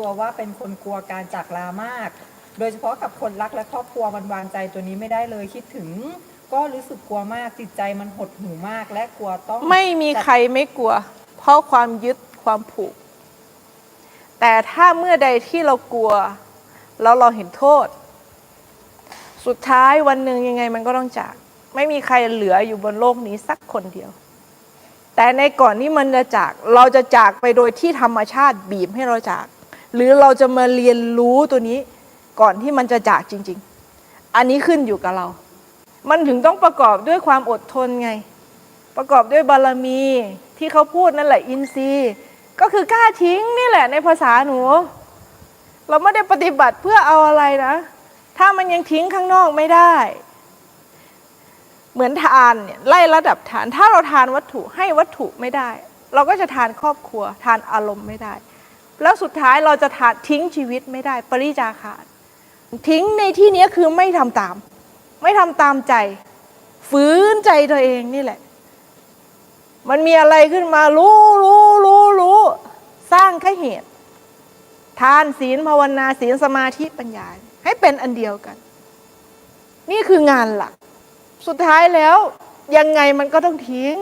ตัวว่าเป็นคนกลัวการจากลามาก โดยเฉพาะกับคนรักและครอบครัวมันวางใจตัวนี้ไม่ได้เลยคิดถึง ก็รู้สึกกลัวมากจิตใจมันหดหูมากและกลัวต้องไม่มีใครไม่กลัว เพราะความยึดความผูก แต่ถ้าเมื่อใดที่เรากลัว แล้วเราเห็นโทษ สุดท้ายวันหนึ่งยังไงมันก็ต้องจาก ไม่มีใครเหลืออยู่บนโลกนี้สักคนเดียว แต่ในก่อนที่มันจะจากเราจะจากไปโดยที่ธรรมชาติบีบให้เราจาก หรือเราจะมาเรียนรู้ตัวนี้ก่อนที่มันจะจากจริง ๆ อันนี้ขึ้นอยู่กับเรา มันถึงต้องประกอบด้วยความอดทนไง ประกอบด้วยบารมี ที่เขาพูดนั่นแหละอินทรีย์ก็คือกล้าทิ้งนี่แหละในภาษาหนู เราไม่ได้ปฏิบัติเพื่อเอาอะไรนะ ถ้ามันยังทิ้งข้างนอกไม่ได้ เหมือนทานเนี่ยไล่ระดับทาน ถ้าเราทานวัตถุให้วัตถุไม่ได้ เราก็จะทานครอบครัว ทานอารมณ์ไม่ได้ แล้วสุดท้ายเราจะทานทิ้งชีวิตไม่ได้ ปริจาคาทิ้งในที่นี้คือไม่ทำตาม ไม่ทำตามใจ ฝืนใจตัวเองนี่แหละ มันมีอะไรขึ้นมา รู้รู้รู้รู้สร้างแค่เหตุ ทานศีลภาวนาศีลสมาธิปัญญา ให้เป็นอันเดียวกัน นี่คืองานหลัก สุดท้ายแล้วยังไงมันก็ต้องทิ้ง